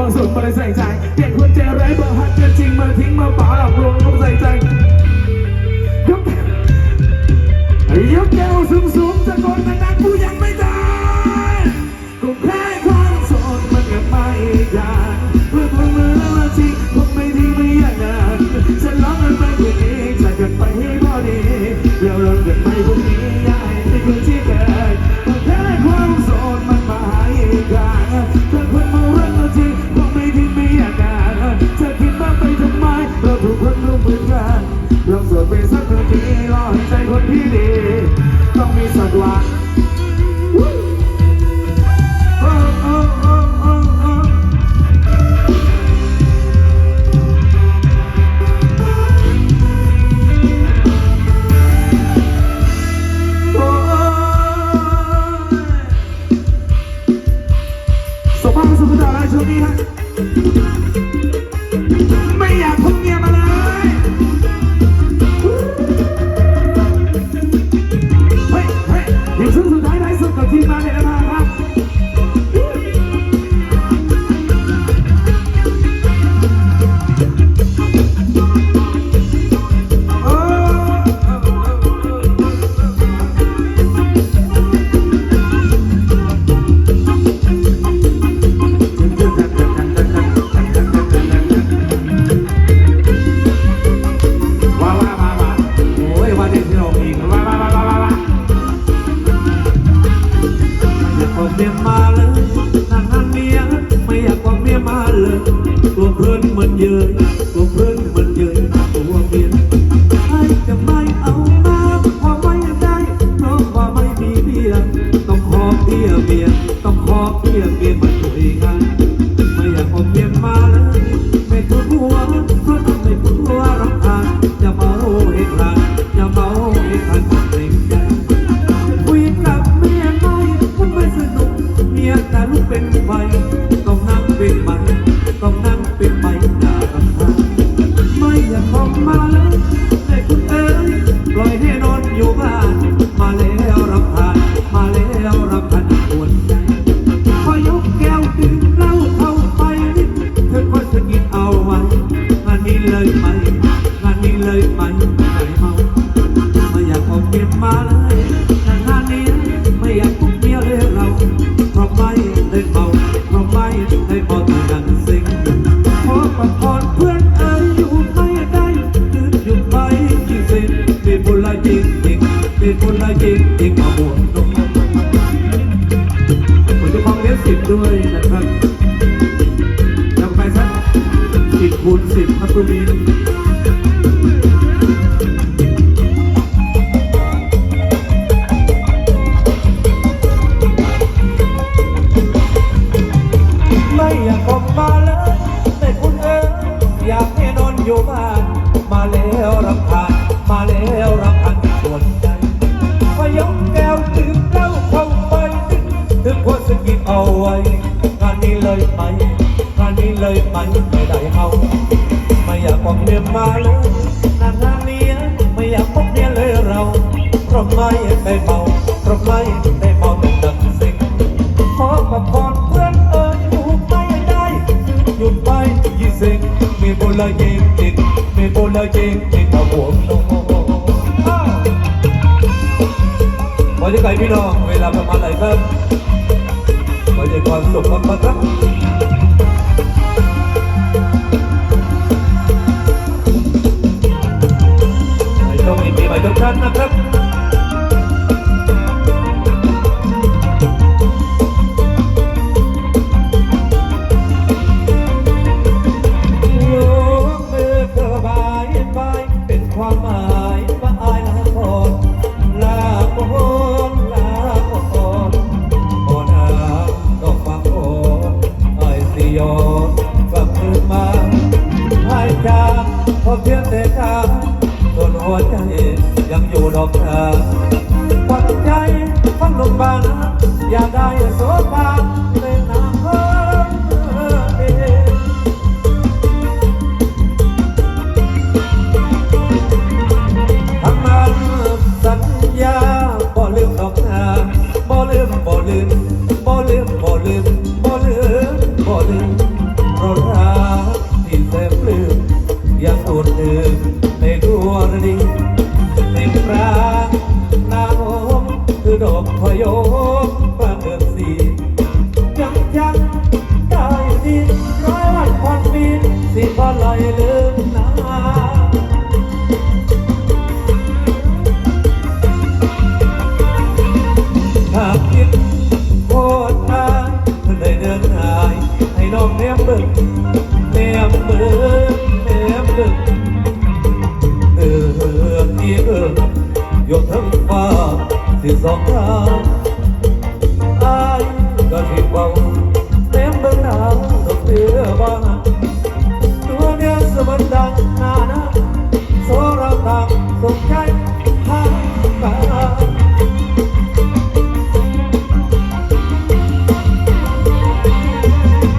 อสุดมาได้ใส่ใจเด็กคนเจร้าเบอร์ฮัทเกิจริงมาทิ้งมาป่าหลับลวงต้องใส่ใจยกแกวยกแก้วสูงสูงตะโกนนักนัก Yeah, like it, it, people like it, it มาบวกผมจะมองเลขสิบด้วยนะครับยังไปสักสิบคูณสิบครับคุณมี เอาไว้งานนี้เลยไปงานนี้เลยไปไม่ได้เอาไม่อยากบอกเดียมาเลยนานานนี้ยไม่อยากพบเดียเลยเราเพราะไม่ได้เมาเพราะไม่ได้เมาเป็นดังสิงขอขอบคุณเพื่อนเอ๋ยอยู่ไม่ได้หยุดไปยี่สิบมีบุญเลยยิงจิตมีบุาเยยิงจิตเอาหัวลงวันที่ไกลพี่น้องเวลาประมาณไหนครับ ไม่ได้ความสุขคประทับในช่วงนี้ปีใม่ทุกท่นนะครับ นะอ แมเบิ่งดาวดอกเบี้ยบ้างตัวเนี้ยสมันดังนานะโซราตามสมใจทางกา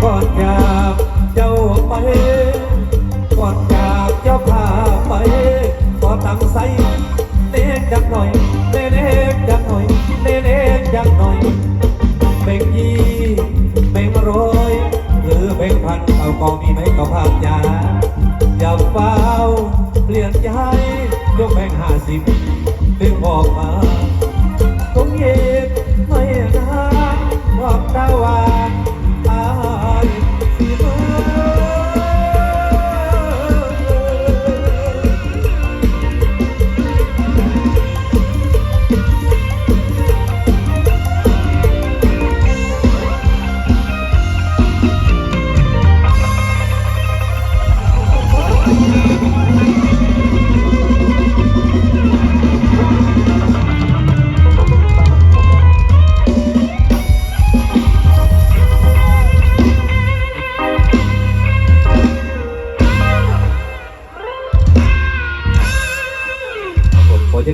ก่อนจากเจ้าไปก่อนจากเจ้าพาไปขอตั้งใส กองมีไหมก็ภาพยาอย่าเฝ้าเปลี่ยนใจยกแบ่งห้าสิบถึงบอกมา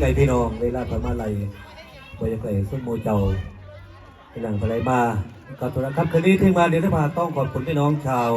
ไก่พี่น้องเวลาประมาณไรขอจะไก่ส้นโมเจ้าเป็นหลังไปไรมาก็ตัวนะครับคืนนี้ที่มาเดี๋ยวจะพาต้องขอบคุณพี่น้องชาว